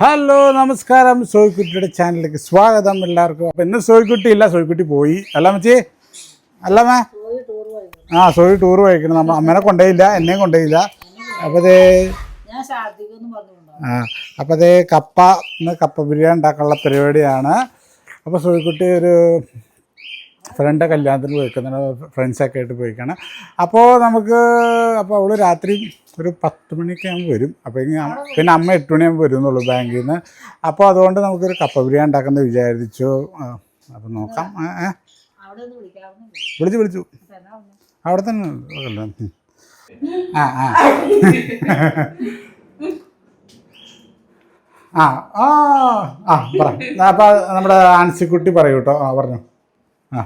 Hello നമസ്കാരം. സോയ്ക്കുട്ടിയുടെ ചാനലിലേക്ക് സ്വാഗതം എല്ലാവർക്കും. അപ്പം ഇന്ന് സോയിക്കുട്ടി ഇല്ല സോയിക്കുട്ടി പോയി. അല്ല മച്ചി? അല്ല മേ? ആ സോയി ടൂർ പോയിക്കണം നമ്മ അമ്മേനെ കൊണ്ടേയില്ല എന്നെയും കൊണ്ടേയില്ല പറഞ്ഞുകൊണ്ടോ ആ അപ്പോൾ അതേ കപ്പ ഇന്ന് കപ്പ ബിരിയാണി ഉണ്ടാക്കാനുള്ള പരിപാടിയാണ്. അപ്പോൾ സോയിക്കുട്ടി ഒരു ഫ്രണ്ട് കല്യാണത്തിന് പോയിക്കുന്നുണ്ട്. ഫ്രണ്ട്സൊക്കെ ആയിട്ട് പോയിക്കാണ്. അപ്പോൾ നമുക്ക് അപ്പോൾ അവൾ രാത്രി ഒരു പത്ത് മണിയൊക്കെ ആകുമ്പോൾ വരും. അപ്പോൾ പിന്നെ അമ്മ എട്ട് മണിയാകുമ്പോൾ വരുന്നുള്ളൂ ബാങ്കിൽ നിന്ന് അപ്പോൾ അതുകൊണ്ട് നമുക്കൊരു കപ്പ ബിരിയാണി ഉണ്ടാക്കുന്നത് വിചാരിച്ചു. അപ്പം നോക്കാം. വിളിച്ചു വിളിച്ചു. അവിടെ തന്നെ. ആ ആ. ആ ആ ആ പറ. അപ്പം നമ്മുടെ ആൻസിക്കുട്ടി പറയൂ കേട്ടോ. ആ പറഞ്ഞു. ആ.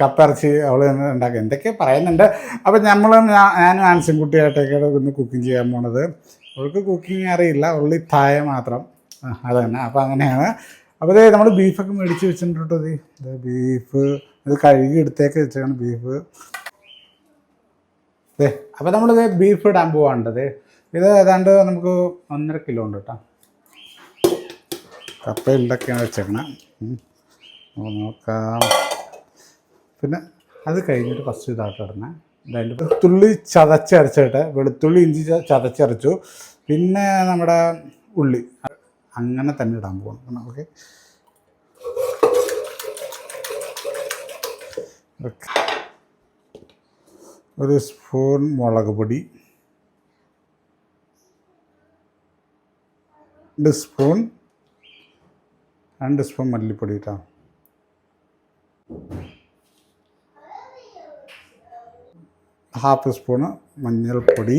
കപ്പിറച്ചി അവൾ ഉണ്ടാക്കി. എന്തൊക്കെ പറയുന്നുണ്ട്. അപ്പം നമ്മൾ ഞാനും ആൻസിൻകുട്ടിയായിട്ടൊക്കെ ഒന്ന് കുക്കിംഗ് ചെയ്യാൻ പോണത്. അവൾക്ക് കുക്കിംഗ് അറിയില്ല. ഉള്ളി തായ മാത്രം. അത് തന്നെ അപ്പം അങ്ങനെയാണ്. അപ്പോൾ ഇതേ നമ്മൾ ബീഫൊക്കെ മേടിച്ച് വെച്ചിട്ടുണ്ട് ഇത് ബീഫ് ഇത് കഴുകി എടുത്തേക്ക് വെച്ചാണ് ബീഫ് ദേ അപ്പോൾ നമ്മളിത് ബീഫ് ഇടാൻ പോവാണ്ടത് ഇത് ഏതാണ്ട് നമുക്ക് ഒന്നര കിലോ ഉണ്ട് കേട്ടോ കപ്പയിലൊക്കെയാണ് വെച്ചേക്കണേ. അപ്പോൾ നോക്കാം. പിന്നെ അത് കഴിഞ്ഞിട്ട് ഫസ്റ്റ് ഇതായിട്ട് ഇടണേ എന്തായാലും വെളുത്തുള്ളി ചതച്ചരച്ചിട്ട് വെളുത്തുള്ളി ഇഞ്ചി ചതച്ചരച്ചു പിന്നെ നമ്മുടെ ഉള്ളി. അങ്ങനെ തന്നെ ഇടാൻ പോകണം ഓക്കെ. ഒരു സ്പൂൺ മുളക് പൊടി. രണ്ട് സ്പൂൺ രണ്ട് സ്പൂൺ മല്ലിപ്പൊടി കേട്ടോ ഹാഫ് സ്പൂണ് മഞ്ഞൾപ്പൊടി.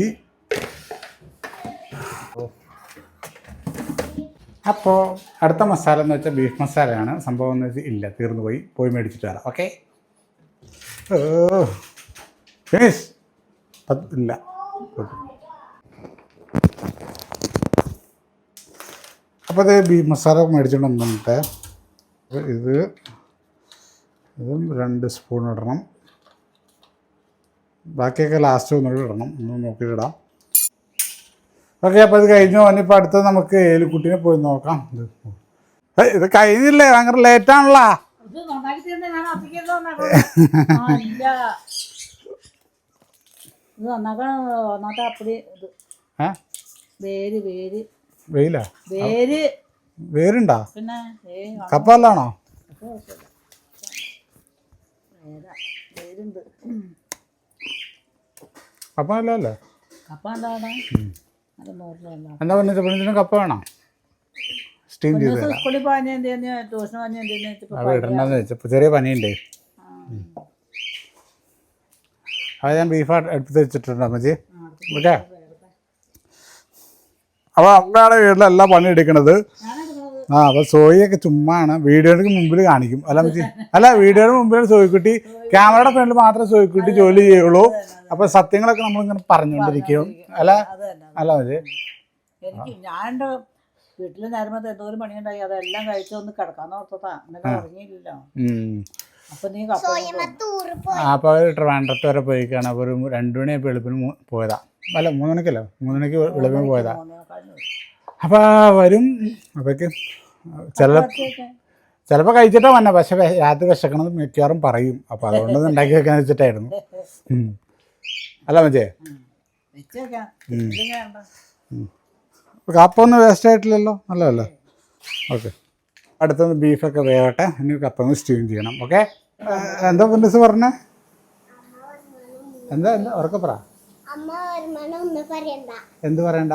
അപ്പോൾ അടുത്ത മസാല എന്ന് വെച്ചാൽ ബീഫ് മസാലയാണ്. സംഭവം എന്ന് വെച്ചാൽ ഇല്ല തീർന്നു പോയി. പോയി മേടിച്ചിട്ട് വരാം ഓക്കെ ഫിനിഷ് ഇല്ല. അപ്പോൾ ഇത് ബീഫ് മസാല മേടിച്ചിട്ട് വന്നിട്ട് ഇത് ഇതും രണ്ട് സ്പൂൺ ഇടണം. ബാക്കിയൊക്കെ ലാസ്റ്റ് ഒന്നുകൂടി ഇടണം. ഒന്ന് നോക്കി ഇടാം ഓക്കെ അപ്പോൾ ഇത് കഴിഞ്ഞു? ഇനിയിപ്പോൾ അടുത്ത് നമുക്ക് ഏലിക്കുട്ടീനെ പോയി നോക്കാം. ഇത് കഴിഞ്ഞില്ലേ? ഭയങ്കര ലേറ്റാണല്ലോ നന്നാക്കാൻ ഒന്നാമത്തെ അപ്പടി ഇത്. വേര് വേര്. വെയിലാ? വേര്. വേരുണ്ടോ? പിന്നെ ഏ കപ്പ വേരുണ്ട്. കപ്പ എന്താ പറഞ്ഞത് പെണ്ണിന് കപ്പ വേണോ? സ്റ്റീം ചെയ്ത് സ്കൂളിൽ അത് ഇടണ്ടെന്ന് വെച്ചപ്പോൾ ചെറിയ പനിയുണ്ട്. അത് ഞാൻ ബീഫ് എടുത്ത് വെച്ചിട്ടുണ്ട് അമ്മച്ചി. ഓക്കെ? അപ്പോൾ അവിടെയാണ് വീട്ടിലെല്ലാം പണി എടുക്കണത് ആ അപ്പോൾ സോയിയൊക്കെ ചുമ്മാണ്. വീഡിയോയുടെ മുമ്പിൽ കാണിക്കും. അല്ല അല്ല വീഡിയോയുടെ മുമ്പിൽ സോയിക്കുട്ടി ക്യാമറയുടെ ഫ്രണ്ടിൽ മാത്രമേ സോയിക്കുട്ടി ജോലി ചെയ്യുള്ളൂ. അപ്പോൾ സത്യങ്ങളൊക്കെ നമ്മളിങ്ങനെ പറഞ്ഞുകൊണ്ടിരിക്കും. അല്ല? അല്ല മതി ഞാൻ വീട്ടിൽ നേരമത്തെ എന്തോരം പണിയുണ്ടായി. അതെല്ലാം കഴിച്ചു ഒന്ന് കിടക്കാന്ന് ഓർത്തതാ. എന്നൊക്കെ ഉറങ്ങിയില്ലല്ലോ. അപ്പൊ അപ്പോൾ ട്രിവാൻഡ്രത്ത് വരെ പോയിക്കാണ്. അപ്പോൾ ഒരു രണ്ട് മണിയായപ്പോൾ വെളുപ്പിന് പോയതാ. അല്ല മൂന്ന് മണിക്കല്ലോ? മൂന്ന് മണിക്ക് വെളുപ്പിന് പോയതാ. അപ്പോൾ വരും. അപ്പോഴേക്ക് ചില ചിലപ്പോൾ കഴിച്ചിട്ടാ വന്നെ. പക്ഷെ രാത്രി വിശക്കണത് മിക്കവാറും പറയും. അപ്പോൾ അതുകൊണ്ട് ഉണ്ടാക്കി വെക്കാന്ന് വെച്ചിട്ടായിരുന്നു. അല്ല മച്ചേ. കപ്പൊന്നും വേസ്റ്റ് ആയിട്ടില്ലല്ലോ? നല്ലതല്ലേ? ഓക്കെ. അടുത്തത് ബീഫൊക്കെ വേവട്ടെ. ഇനി കപ്പന്ന് സ്റ്റീം ചെയ്യണം. ഓക്കെ എന്താ പിന്നസ് പറഞ്ഞേ? എന്താ എന്താ? ഉറക്കെ പറ. എന്ത് പറയണ്ട?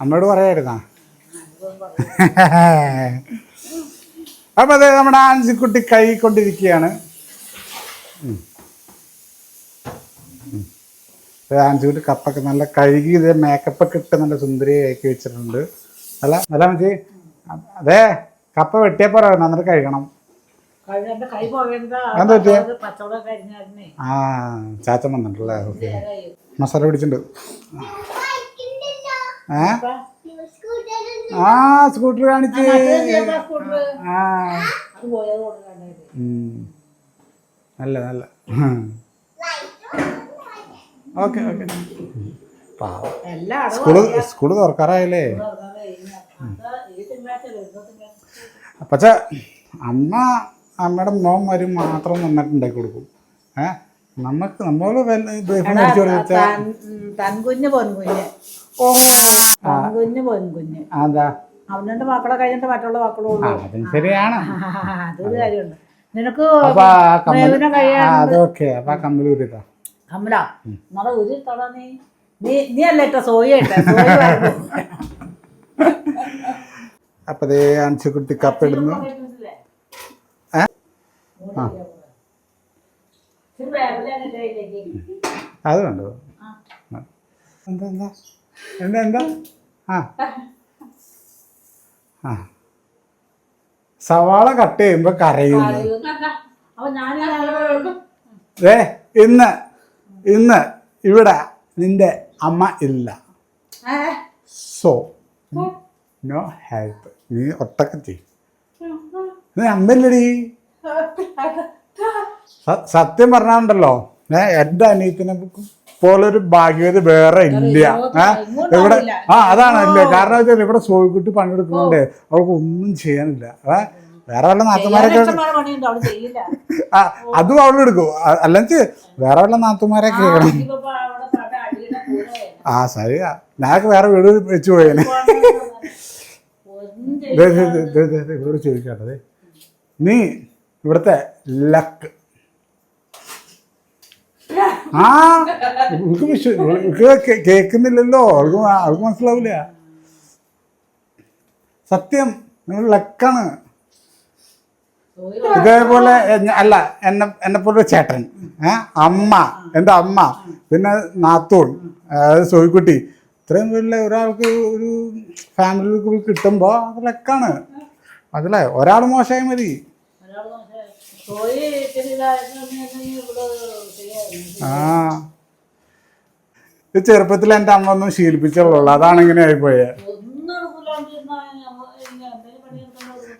അമ്മയോട് പറയായിരുന്നാ? അപ്പം അതെ നമ്മുടെ ആൻസിക്കുട്ടി കൈ കൊണ്ടിരിക്കുകയാണ് ആൻസിക്കുട്ടി കപ്പൊക്കെ നല്ല കഴുകി ഇത് മേക്കപ്പൊക്കെ ഇട്ട് നല്ല സുന്ദരിയാക്കി വെച്ചിട്ടുണ്ട്. അല്ല നല്ല മച്ചി. അതെ കപ്പ വെട്ടിയപ്പോ പോരാ നന്നായിട്ട് കഴിക്കണം എന്താ പറ്റിയെ? ആ ചാച്ചൻ വന്നിട്ടുണ്ടല്ലേ ഓക്കെ. മസാല പിടിച്ചിട്ടുണ്ട് ഏ? ആ സ്കൂട്ടർ കാണിച്ച്. ആ. നല്ല നല്ല. Okay okay. സ്കൂൾ സ്കൂൾ തുറക്കാറായില്ലേ? തിങ്കളാഴ്ച. അമ്മ അമ്മയുടെ മോന്മാരും മാത്രം നന്നായിട്ട് ഉണ്ടാക്കി കൊടുക്കും. ഏ? നമുക്ക് നമ്മൾ മേടിച്ചു പൊൻകുഞ്ഞ്. പൊൻകുഞ്ഞ്. അതാ. അവനുണ്ട് മക്കളെ കഴിഞ്ഞിട്ട് മറ്റുള്ള മക്കളും അതും ശരിയാണ്. അതൊരു കാര്യമുണ്ട്. നിനക്ക് അതൊക്കെ. അപ്പൊ നമ്മളെ ഒരു തട നീ? നീ അല്ല ഇട്ട? സോയ ഇട്ട? സോയ. അപ്പൊ ദേ അൻസുകുട്ടി കപ്പിടുന്നു ഏ? ആ. അത് കണ്ടോ? എന്താ എന്താ? എന്താ എന്താ? ആ. ആ. സവാള കട്ട് ചെയ്യുമ്പോ കരയുന്നു. ഏ ഇന്ന് ഇന്ന് ഇവിടെ നിന്റെ അമ്മ ഇല്ല. സോ നോ ഹെൽപ്പ് നീ ഒട്ടൊക്കെ ചെയ്യും. സ- സത്യം പറഞ്ഞാണ്ടല്ലോ. ഏ എന്റെ അനിയത്തിനെ പോലൊരു ഭാഗ്യവതി വേറെ ഇല്ല. ഇവിടെ ആ അതാണ് ഇല്ല. കാരണം വെച്ചാൽ ഇവിടെ സോയിക്കുട്ടി പണിയെടുക്കുന്നുണ്ട്. അവൾക്ക് ഒന്നും ചെയ്യാനില്ല. ഏ വേറെ വല്ല നാത്തുമാരൊക്കെ ആ അതും അവളെടുക്കും അല്ലെങ്കിൽ വേറെ വല്ല നാത്തുമാരൊക്കെ കേൾക്കണം ആ സരി ഞാനൊക്കെ വേറെ വീട് വെച്ചു പോയേനെ. ഇവരോട് ചോദിക്കാട്ടെ നീ ഇവിടുത്തെ ലക്ക്. ആ ഇവൾക്ക് വിശ്വ ഇവൾക്ക് കേ- കേൾക്കുന്നില്ലല്ലോ. അവൾക്ക് അവൾക്ക് മനസ്സിലാവില്ല. സത്യം നിങ്ങൾ ലക്കാണ്. ഇതേപോലെ അല്ല എന്നെ എന്നെ പോലെ ചേട്ടൻ അമ്മ. എന്റെ അമ്മ. പിന്നെ നാത്തൂൺ അതായത് സോയിക്കുട്ടി. ഇത്രയും വലിയ ഒരാൾക്ക് ഒരു ഫാമിലി കിട്ടുമ്പോൾ അത് ലക്കാണ്. അതിലെ ഒരാൾ മോശമായി മതി. ആ. ചെറുപ്പത്തിൽ എന്റെ അമ്മ ഒന്നും ശീലിപ്പിച്ചുള്ളൂ. അതാണ് ഇങ്ങനെ ആയിപ്പോയത്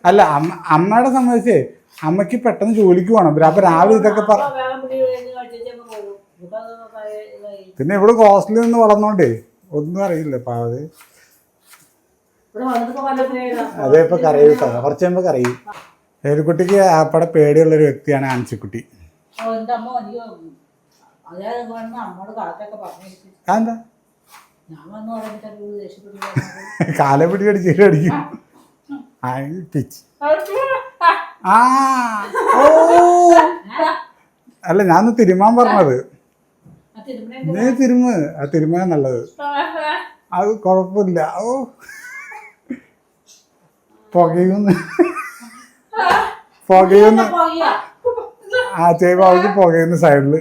അല്ല അമ്മ അമ്മയുടെ സംബന്ധിച്ച് അമ്മയ്ക്ക് പെട്ടെന്ന് ജോലിക്ക് പോകണം അപ്പൊ രാവിലെ ഇതൊക്കെ പറ. പിന്നെ ഇവിടെ ഹോസ്റ്റലിൽ നിന്ന് വളർന്നോണ്ടേ ഒന്നും അറിയില്ല പാവത് അതെ. ഇപ്പൊ കരയും കേട്ടോ. കുറച്ച് കഴിയുമ്പോ കരയും. ഏലിക്കുട്ടിക്ക് ആപ്പടെ പേടിയുള്ള ഒരു വ്യക്തിയാണ് ആൻസിക്കുട്ടി. കാലെ പിടി അടിച്ച് അടിക്കും. ആ, ഈ പിച്ച് ആ ഓ. അല്ല ഞാൻ തിരുമാൻ പറഞ്ഞത്. നീ തിരുമ്. ആ തിരുമാൻ നല്ലത്. അത് കുഴപ്പമില്ല. ഓ. പുകയുന്ന്. പുകയുന്ന്. ആ ചെയ്യുമ്പോ അവൾക്ക് പുകയുന്ന സൈഡിൽ.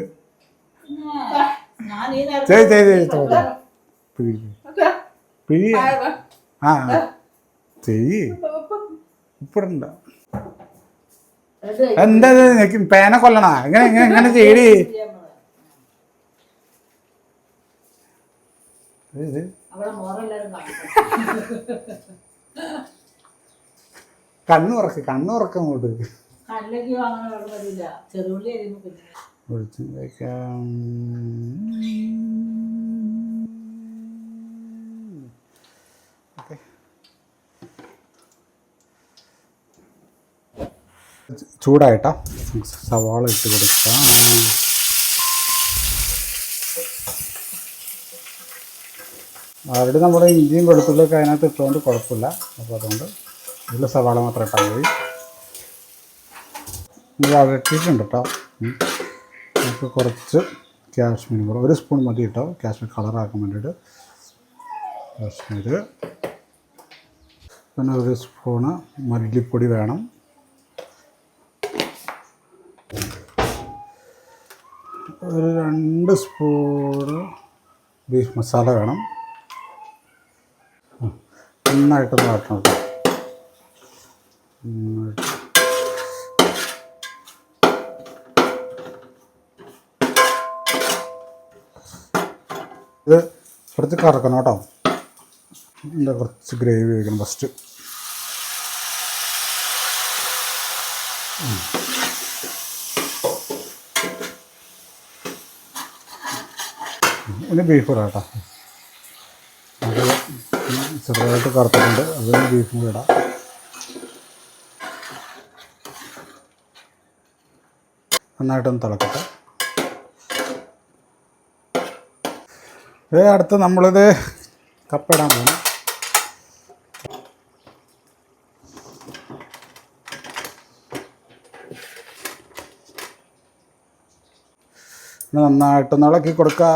ചെയ് ചെയ് ചെയ് പിഴി. പിഴി ആ ആ. ചെയ്യ്. ഇപ്പടണ്ട. എന്താ പേന കൊല്ലണ? എങ്ങനെ എങ്ങനെ എങ്ങനെ ചെയ്യടി? ഉറക്ക കണ്ണു ഉറക്കം ഇത്. അവിടെ ചൂടായിട്ടാ. സവാള ഇട്ട് കൊടുക്കാം. ആൾറെഡി നമ്മൾ ഇഞ്ചിയും വെളുത്തുള്ളിയൊക്കെ അതിനകത്ത് ഇട്ടുകൊണ്ട് കുഴപ്പമില്ല. അപ്പോൾ അതുകൊണ്ട് ഇതിൽ സവാള മാത്രം ഇട്ടാൽ മതി. ഇത് വഴറ്റിയിട്ടുണ്ട് കേട്ടോ. നമുക്ക് കുറച്ച് കാശ്മീർ കൂടെ ഒരു സ്പൂൺ മതി കേട്ടോ കാശ്മീർ കളറാക്കാൻ വേണ്ടിയിട്ട്. കാശ്മീർ പിന്നെ ഒരു സ്പൂണ് മല്ലിപ്പൊടി വേണം. ഒരു രണ്ട് സ്പൂണ് ബീഫ് മസാല വേണം. നന്നായിട്ട്. വാട്ടണം ഇത് കുറച്ച് കറക്കണം കേട്ടോ. എന്താ കുറച്ച് ഗ്രേവി വയ്ക്കണം ഫസ്റ്റ് ഇനി ബീഫ് ഇടാം അത് ചെറുതായിട്ട് കറുത്തിട്ടുണ്ട് അത് ബീഫും ഇടാം. നന്നായിട്ടൊന്ന് തിളക്കട്ടെ. ഇത് അടുത്ത് നമ്മളിത് കപ്പ ഇടാൻ പോകണം നന്നായിട്ടൊന്ന് ഇളക്കി കൊടുക്കുക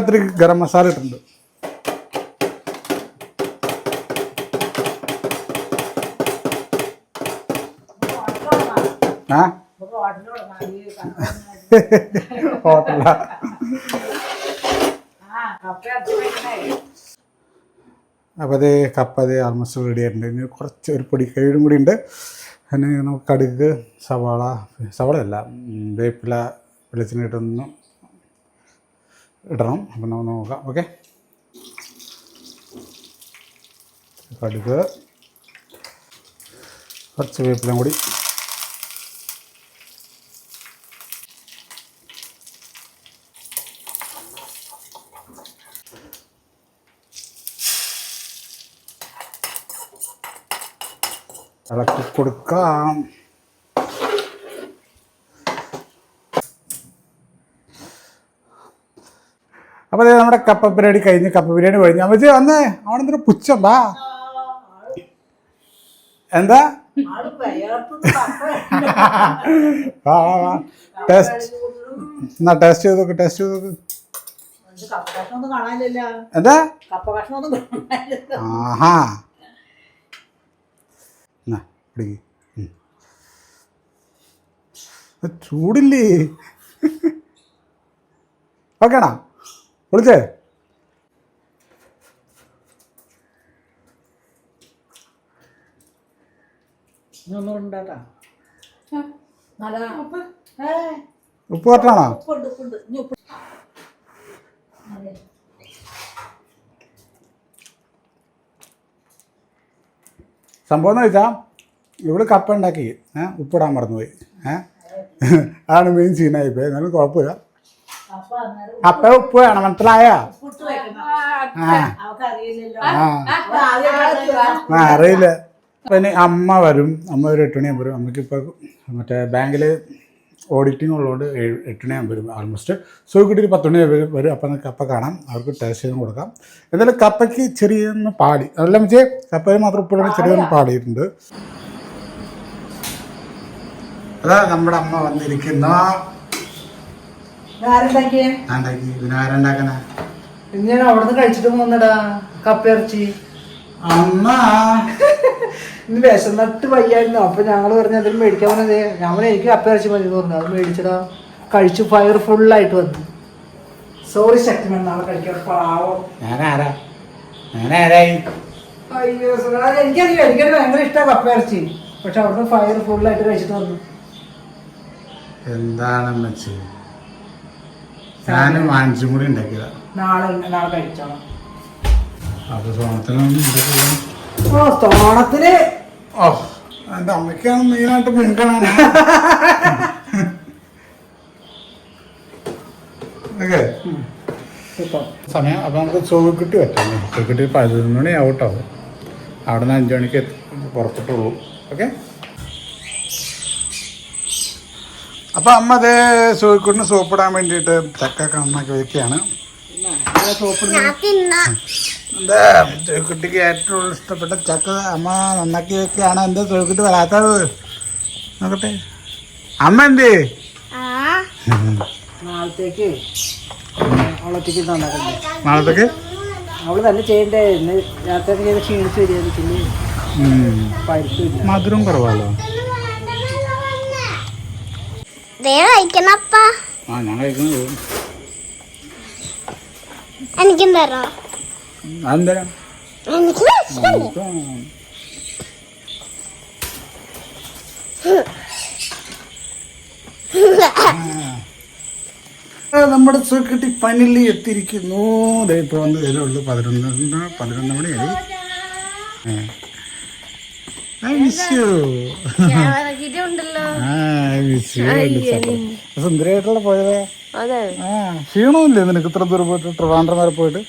ഇത്തിരി ഗരം മസാല ഇട്ടുണ്ട് കപ്പ ആ അപ്പോൾ കപ്പ ആൾമോസ്റ്റ് റെഡി ആയിട്ടുണ്ട്. ഇനി കുറച്ച് ഒരു പൊടി കഴിയും കൂടി ഉണ്ട്. അതിന് നമുക്ക് കടുക് സവാള സവാള അല്ല വേപ്പില വെളിച്ചെണ്ണ ഇട്ടൊന്ന് ഇടണം. അപ്പം നമുക്ക് നോക്കാം. ഓക്കെ. കടുക്. കുറച്ച് വേപ്പിലും കൂടി. ഇളക്കി കൊടുക്കാം അപ്പോൾ നമ്മുടെ കപ്പ ബിരിയാണി കഴിഞ്ഞ് കപ്പ ബിരിയാണി കഴിഞ്ഞ്. അമ്മച്ചി വന്നേ. അവനെന്തിനാ പുച്ഛം. വാ. എന്താ? ആൾ വിയർത്തുന്ന കപ്പ വാ വാ വാ. ടേസ്റ്റ് എന്നാ ടേസ്റ്റ് ചെയ്ത് നോക്ക് ടേസ്റ്റ് ചെയ്ത് നോക്ക്. എന്താ? ആഹാ. എന്നാ പിടിക്ക്. ചൂടില്ലേ? ഓക്കേണാ വിളിച്ചേ ഉപ്പ്. കട്ടാണോ സംഭവം എന്ന് വെച്ചാൽ ഇവിടെ കപ്പ ഉണ്ടാക്കി. ഏഹ് ഉപ്പിടാൻ മറന്നുപോയി. ഏഹ് അതാണ് മെയിൻ സീനായിപ്പോയി എന്നാലും കുഴപ്പമില്ല. അന്നേരം ഉപ്പ് വേണം മനസ്സിലായോ? ആ അറിയില്ല. പിന്നെ അമ്മ വരും. അമ്മ ഒരു എട്ട് മണിയാകുമ്പോൾ വരും. അമ്മയ്ക്ക് ഇപ്പോൾ മറ്റേ ബാങ്കിൽ ഓഡിറ്റിംഗ് ഉള്ളതുകൊണ്ട് ഏഴ് എട്ട് മണിയാകുമ്പോൾ വരും ആൾമോസ്റ്റ് സോക്കുട്ടി ഒരു പത്ത് മണി വരും. വരും. അപ്പം നമുക്ക് കപ്പ കാണാം. അവർക്ക് ടേസ്റ്റ് ചെയ്തും കൊടുക്കാം. എന്തായാലും കപ്പയ്ക്ക് ചെറിയൊന്ന് പാടി. അതല്ല വെച്ചേ കപ്പയിൽ മാത്രം ഉപ്പിടാൻ ചെറിയൊന്ന് പാടിയിട്ടുണ്ട്. അതാ നമ്മുടെ അമ്മ വന്നിരിക്കുന്ന. ഞാൻ ഉണ്ടാക്കി ഇതിനാരുണ്ടാക്കണ ഞാൻ അവിടെ നിന്ന് കഴിച്ചിട്ട് പോന്നടാ. കപ്പയിറച്ചി അമ്മ. ഇന്ന് വിശന്നിട്ട് വയ്യായിരുന്നു. അപ്പൊ ഞങ്ങൾ പറഞ്ഞു അതിൽ മേടിക്കാൻ പറഞ്ഞത് ഞങ്ങൾ എനിക്ക് കപ്പയിറച്ചി മതി പറഞ്ഞു. അത് മേടിച്ചടാ. കഴിച്ചു ഫയർ ആയിട്ട് വന്നു. സോറി ശക്തി നാളെ കഴിക്കാൻ പാവം. ഞാനാരാ? ഞാനാരായി? അയ്യോ സുഖാ. എനിക്കറിയാം എനിക്കത് ഭയങ്കര ഇഷ്ടമാണ് കപ്പയിറച്ചി പക്ഷെ അവിടുന്ന് ഫയർ ആയിട്ട് കഴിച്ചിട്ട് വന്നു. എന്താണ് ഞാനും വാങ്ങിച്ചും കൂടി ഉണ്ടാക്കിയതാണ് നാളെ നാളെ കഴിച്ചോളാം അപ്പൊ സോണത്തിനൊന്നും ഉണ്ടാക്കില്ല ഓ തോണത്തിന് ഓ എന്റെ അമ്മയ്ക്കാണ് മെയിനായിട്ട് ഇപ്പം. സമയം അപ്പൊ നമുക്ക് ചോക്കിട്ടി പറ്റാം. ചോക്കിട്ടി പതിനൊന്ന് മണി ഔട്ടാവും അവിടെ നിന്ന് അഞ്ചു മണിക്ക് പുറപ്പെട്ടുള്ളൂ. പുറത്തിട്ടുള്ളൂ ഓക്കെ? അപ്പം അമ്മ അതേ സോക്കുട്ടിന് സോപ്പിടാൻ വേണ്ടിയിട്ട് ചക്ക വയ്ക്കുകയാണ് ഞാൻ തിന്ന. എന്താ ചോക്കുട്ടിക്ക് ഏറ്റവും ഇഷ്ടപ്പെട്ട ചക്ക അമ്മ നന്നാക്കി വെക്കുകയാണ്. എന്താ ചോക്കുട്ടി വരാത്തത് നോക്കട്ടെ. അമ്മ എന്തേ? ആ. നാളത്തേക്ക് അവൾ തന്നെ ചെയ്യണ്ടേ? ഇന്ന് രാത്രി ചെയ്ത് ക്ഷീണിച്ചു വരികയാണ്. പിന്നെ ഉം. പരിപ്പില്ല മധുരം കുറവാണല്ലോ ആ ഞാൻ കഴിക്കുന്നത് എനിക്കും തരോ അതെന്താ? എനിക്ക് വിശക്കുന്നുണ്ട്. നമ്മുടെ സുഖട്ടി പനിൽ എത്തിയിരിക്കുന്നു. ഇപ്പൊ ഇപ്പോൾ വന്ന് വരുള്ളൂ പതിനൊന്ന് പതിനൊന്ന് മണിയായി. സുന്ദരിയായിട്ടുള്ള പോയതേ. ക്ഷീണമില്ലേ നിനക്ക് ഇത്ര ദൂരം പോയിട്ട് ട്രിവാൻഡ്രം വരെ പോയിട്ട്?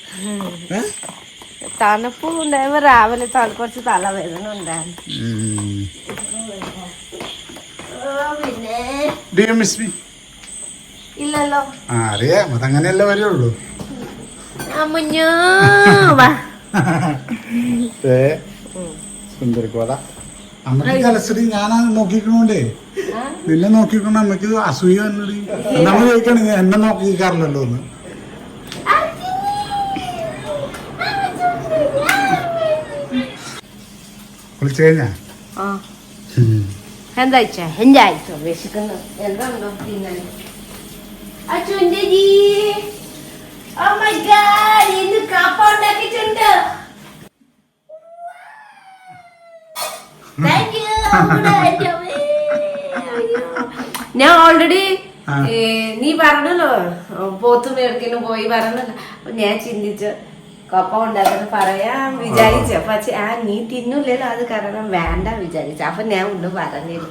തണുപ്പും രാവിലെ കുറച്ച് തലവേദന ഉണ്ടായിരുന്നു. പിന്നെ ഇല്ലല്ലോ. അറിയാം. അതങ്ങനെയല്ലേ വരുള്ളൂ. സുന്ദരിക്കോടാ. അമ്മയ്ക്ക് കലശ്രീ ഞാനാ നോക്കിക്കണോണ്ടേ? നിന്നെ നോക്കിക്കൊണ്ട് അമ്മയ്ക്ക് അസൂയ വന്നടി. നമ്മൾ ചോദിക്കണ? എന്നെ നോക്കിക്കാറില്ലല്ലോ ഒന്ന് വിളിച്ചു കഴിഞ്ഞാ? എന്താ അയച്ച എന്റെ അയച്ചോ വിശക്കുന്നു എന്താണോ തിന്നാൻ? അച്ഛന്റെ ജി ഓ മൈ ഗാഡ് ഇന്ന് കപ്പ ഉണ്ടാക്കിയിട്ടുണ്ട്. ഞാൻ ഓൾറെഡി നീ പറഞ്ഞല്ലോ. പോത്ത് മേടിക്കുന്നു പോയി പറഞ്ഞല്ലോ. അപ്പൊ ഞാൻ ചിന്തിച്ചു കപ്പ ഉണ്ടാക്കുന്ന പറയാൻ വിചാരിച്ചു. പക്ഷെ ആ നീ തിന്നില്ലല്ലോ. അത് കാരണം വേണ്ട വിചാരിച്ചു. അപ്പൊ ഞാൻ ഒന്ന് പറഞ്ഞില്ല.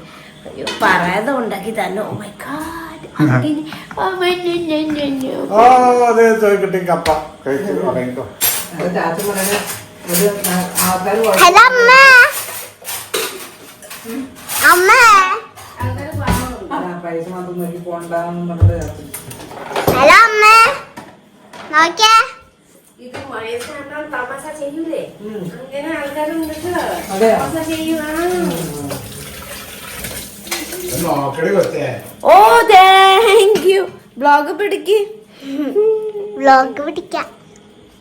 അയ്യോ പറയാതെ ഉണ്ടാക്കി തന്നെ. ഓ മൈ ഗാഡ് ഓ അതെ ചോദിക്കട്ടെ കപ്പ. കഴിച്ചു ആൾക്കാർ അമ്മ. അമ്മ പൈസ മാത്രം നോക്കി പോണ്ടെന്ന് ഹലോ അമ്മ. നോക്കിയേ. ഇത് തമാശ ചെയ്യൂലേ? അങ്ങനെ ആൾക്കാരുണ്ട് അതെയോ? തമാശ ചെയ്യുവാ നോക്കടി കൊച്ചേ. ഓ താങ്ക് യു ബ്ലോഗ് പിടിക്ക് ബ്ലോഗ് പിടിക്കാം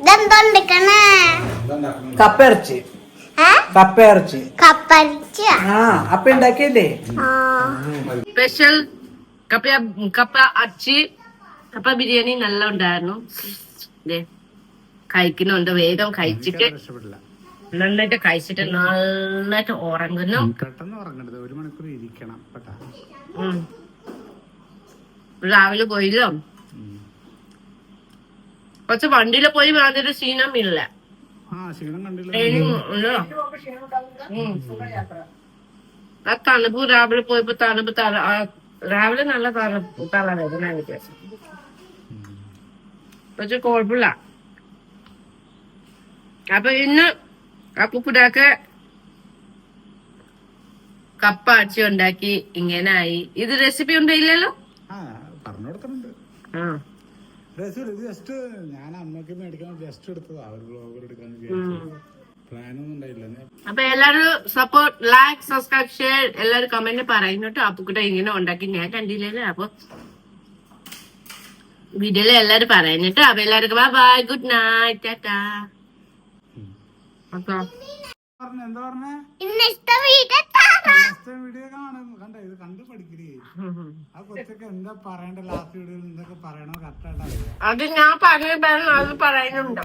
ഇതെന്തോണ്ടിക്കണേ കപ്പ ഇറച്ചി. കപ്പ ഇറച്ചി ആ അപ്പ ഉണ്ടാക്കിയല്ലേ? സ്പെഷ്യൽ കപ്പ കപ്പ അച്ചി കപ്പ ബിരിയാണി നല്ല ഉണ്ടായിരുന്നു. ദേ, കഴിക്കുന്നുണ്ട് വേഗം കഴിച്ചിട്ട്. നന്നായിട്ട് കഴിച്ചിട്ട് നന്നായിട്ട് ഉറങ്ങുന്നു. പെട്ടെന്ന് ഉറങ്ങരുത്. ഒരു മണിക്കൂർ ഇരിക്കണം. രാവിലെ പോയില്ലോ പക്ഷെ വണ്ടിയിൽ പോയി വേണ്ടൊരു സീനമില്ല ആ ഉണ്ടോ തണുപ്പ് രാവിലെ പോയപ്പോ തണുപ്പ് തല ആ, രാവിലെ നല്ല തണുപ്പ് തലവേദന വ്യത്യാസം. പക്ഷെ കുഴപ്പമില്ല. അപ്പൊ ഇന്ന് അപ്പുപ്പിടാക്ക് കപ്പ അച്ചി ഉണ്ടാക്കി ഇങ്ങനായി. ആയി ഇത് റെസിപ്പി ഉണ്ടായില്ലല്ലോ ഇല്ലല്ലോ? ആ. രസമില്ല ഇത് ജസ്റ്റ് ഞാൻ അമ്മയ്ക്ക് മേടിക്കാൻ ജസ്റ്റ് എടുത്തതാ. ഒരു ബ്ലോഗർ എടുക്കാൻ പ്ലാനൊന്നും ഉണ്ടായില്ല. അപ്പൊ എല്ലാരും സപ്പോർട്ട് ലൈക്ക് സബ്സ്ക്രൈബ് ഷെയർ എല്ലാരും കമന്റ് പറയുന്നോട്ടോ കേട്ടോ അപ്പുക്കുട്ട ഇങ്ങനെ ഉണ്ടാക്കി. ഞാൻ കണ്ടില്ലല്ലോ അപ്പൊ വീഡിയോയിൽ എല്ലാരും പറയുന്നുട്ടോ അപ്പൊ എല്ലാവർക്കും ബൈ ബൈ ഗുഡ് നൈറ്റ് ടാറ്റാ അപ്പൊ പറഞ്ഞ എന്താ പറഞ്ഞേ? വീഡിയോ വീഡിയോ കാണും. കണ്ട ഇത് കണ്ട് ആ കൊച്ചൊക്കെ എന്താ പറയണ്ട ലാസ്റ്റ് വീഡിയോയിൽ എന്തൊക്കെ പറയണോ അത് ഞാൻ പറഞ്ഞു പറഞ്ഞു അത് പറയുന്നുണ്ട്.